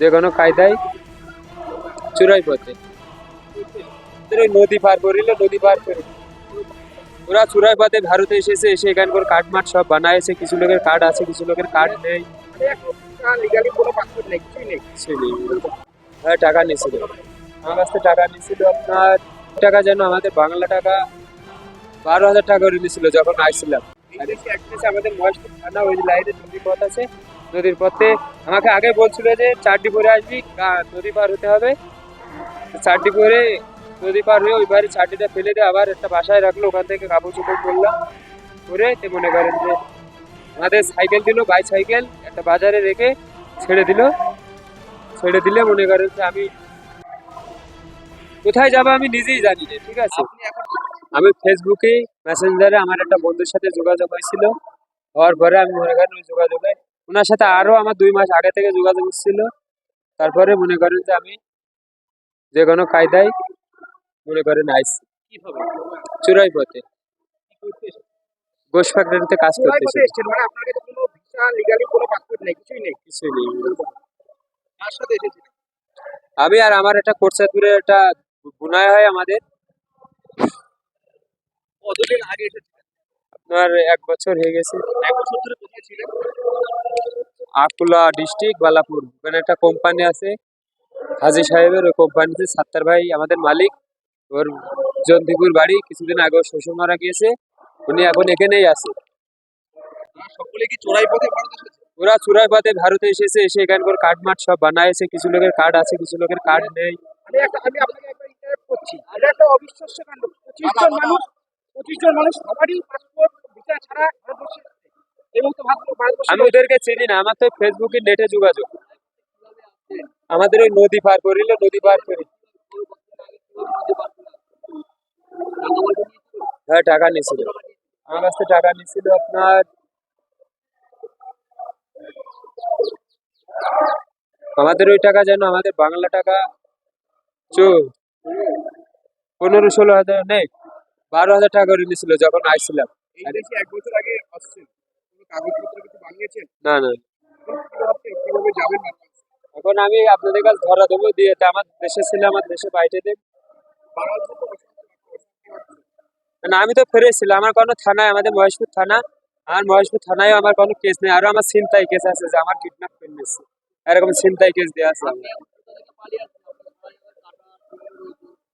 যে কোনো কায়দায় চুরাই পথে ওই নদী পার করিল নদী পার করে। ওরা চুরাই পথে ভারতে এসেছে এসে এখানকার কাঠ মাঠ সব বানাইছে কিছু লোকের কাঠ আছে কিছু লোকের কাঠ নেই। লিগালি কোনো পাসপোর্ট নেই কিছুই নেই। ছিল হ্যাঁ টাকা নিয়েছিল। আমার কাছ থেকে টাকা নিয়েছিল আপনার টাকা যেন আমাদের বাংলা টাকা বারো হাজার টাকা করে নিয়েছিল যখন একদিকে আমাদের মহেশপুর থানা ওই লাইনে আছে নদীর পথে। আমাকে আগে বলছিল যে চারটি পরে আসবি নদী পার হতে হবে। চারটি পরে নদী পার হয়ে ওই বাড়ি চারটিটা ফেলে দিয়ে আবার একটা বাসায় রাখল ওখান থেকে কাপড় চোপড় করলাম করে তে মনে করেন যে আমাদের সাইকেল দিল বাই সাইকেল একটা বাজারে রেখে ছেড়ে দিল। ছেড়ে দিলে মনে করেন যে আমি কোথায় যাব আমি নিজেই জানি না ঠিক আছে? আমি ফেসবুকে মেসেঞ্জারে আমার একটা বন্ধুর সাথে যোগাযোগ হয়েছিল। হওয়ার পরে আমি মনে করেন ওই যোগাযোগে ওনার সাথে আরও আমার দুই মাস আগে থেকে যোগাযোগ ছিল তারপরে মনে করেন যে আমি যে কোনো কায়দায় মনে করেন আইসি চুরাই পথে। করতে? গোশ ফ্যাক্টরিতে কাজ করতেছি এসেছেন? মানে কিছুই নেই? আমি আর আমার একটা কোর্সাদপুরে একটা বুনায় হয় আমাদের। কতদিন আগে এসেছিলেন আপনার এক বছর হয়ে গেছে। আকুলা ডিস্ট্রিক্ট বালাপুর। ওখানে একটা কোম্পানি আছে। হাজি সাহেবের ওই কোম্পানিতে সাত্তার ভাই আমাদের মালিক। ওর জন্তিপুর বাড়ি কিছুদিন আগে শ্বশুর মারা গিয়েছে। উনি এখন এখানেই আছে। সকলে কি চোরাই পথে ওরা চুরাই পাতে ভারতে এসেছে এসে এখানকার কার্ড মাঠ সব বানাইছে। কিছু লোকের কার্ড আছে কিছু লোকের কার্ড নেই। আমি আপনাকে একবার ইন্টারভিউ করছি। একটা অবিশ্বাস্য কাণ্ড। মানুষ পঁচিশ জন মানুষ সবারই পাসপোর্ট ভিসা ছাড়া আমি ওদেরকে চিনি না, আমার তো ফেসবুকে নেটে যোগাযোগ। আমাদের ওই নদী পার করিল নদী পার করি। হ্যাঁ টাকা নিয়েছিল। আমার কাছ টাকা নিয়েছিল আপনার আমাদের ওই টাকা যেন, আমাদের বাংলা টাকা চো, পনেরো ষোলো হাজার, নেই। বারো হাজার টাকা করে নিয়েছিল যখন আইছিলাম। দেশে এক বছর আগে না না? এখন আমি আপনাদের কাছে ধরা দেবো দিয়ে আমার দেশে ছিল আমার দেশে বাইরে দেব না আমি তো ফিরেছিলাম আমার কোনো থানায় আমাদের মহেশপুর থানা আর মহেশপুর থানায় আমার কোনো কেস নেই। আরও আমার ছিনতাই কেস আছে যে আমার কিডন্যাপ করে নিয়েছে। এরকম ছিনতাই কেস দেওয়া আছে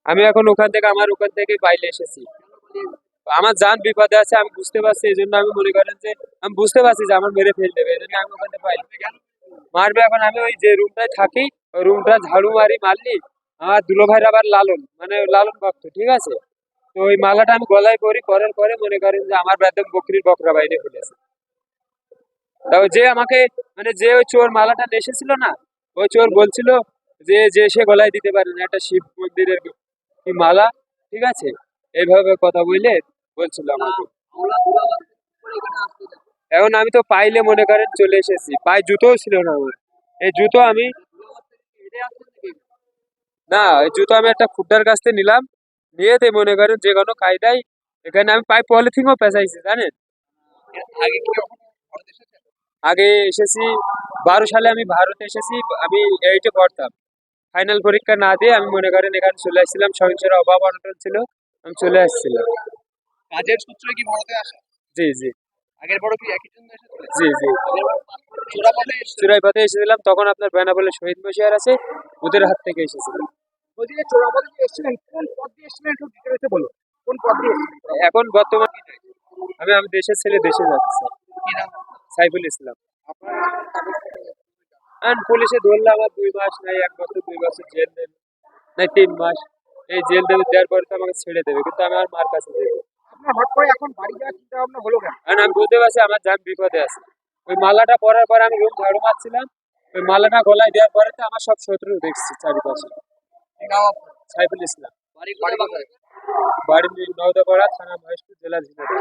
আমি এখন ওখান থেকে আমার ওখান থেকে বাইরে এসেছি। আমার জান বিপদে আছে, আমি বুঝতে পারছি এই জন্য আমি মনে করেন যে আমি বুঝতে পারছি যে আমার মেরে ফেল দেবে এই জন্য আমি ওখান মারবে এখন আমি ওই যে রুমটায় থাকি, ওই রুমটা ঝাড়ু মারি, মারলি আমার দুলো ভাইয়ের আবার লালন মানে লালন ভক্ত, ঠিক আছে? তো ওই মালাটা আমি গলায় করি করার পরে মনে করেন যে আমার একদম বকরির বকরা বাইরে ফেলেছে। তাও যে আমাকে মানে যে ওই চোর মালাটা এসেছিল না, ওই চোর বলছিল যে যে সে গলায় দিতে পারে না একটা শিব মন্দিরের মালা, ঠিক আছে? এইভাবে কথা বললে বলছিল আমাকে এখন আমি তো পাইলে মনে করেন চলে এসেছি। পায়ে জুতোও ছিল না আমার। এই জুতো আমি না এই জুতো আমি একটা খুদ্দার কাছ থেকে নিলাম। নিয়ে তো মনে করেন যে কোনো কায়দায় এখানে আমি পাই পলিথিনও পেঁচাইছি জানেন? আগে এসেছি বারো সালে আমি ভারতে এসেছি আমি এইটে পড়তাম। ফাইনাল পরীক্ষা না দিয়ে আমি মনে করেন এখানে চলে আসছিলাম। সংসারের অভাব অনটন ছিল আমি চলে আসছিলাম। কাজের সূত্রে কি ভারতে আসা? জি জি। আগের বড় কি একই জন্য জি জি। চোরা পথে এসেছিলেন চুরাই পথে এসেছিলাম তখন আপনার বেনাবলে শহীদ বসিয়ার আছে ওদের হাত থেকে এসেছিলাম বলছি যে চোরা এসেছিলেন? কোন পথ দিয়ে এসেছিলেন একটু ডিটেলসে বলুন। কোন পথ দিয়ে এখন বর্তমান আমি আমি দেশের ছেলে দেশে যাচ্ছি কি নাম সাইফুল ইসলাম। আপনার আর পুলিশে ধরলে আমার দুই মাস নাই এক বছর দুই বছর জেল দেবে। নাই তিন মাস এই জেল দেবে দেওয়ার পরে তো আমাকে ছেড়ে দেবে কিন্তু আমি আমার মার কাছে দেবো। আপনার হট করে এখন বাড়ি যাওয়ার চিন্তা ভাবনা হলো কেন? কারণ আমি বুঝতে পারছি আমার জান বিপদে আছে। ওই মালাটা পরার পরে আমি রুম ঝাড়ু মারছিলাম। ওই মালাটা গলায় দেওয়ার পরে তো আমার সব শত্রু দেখছি চারিপাশে। সাইফুল ইসলাম। বাড়ি বাড়ি বাড়ি নওদাপাড়া থানা মহেশপুর জেলা ঝিনাইদহ।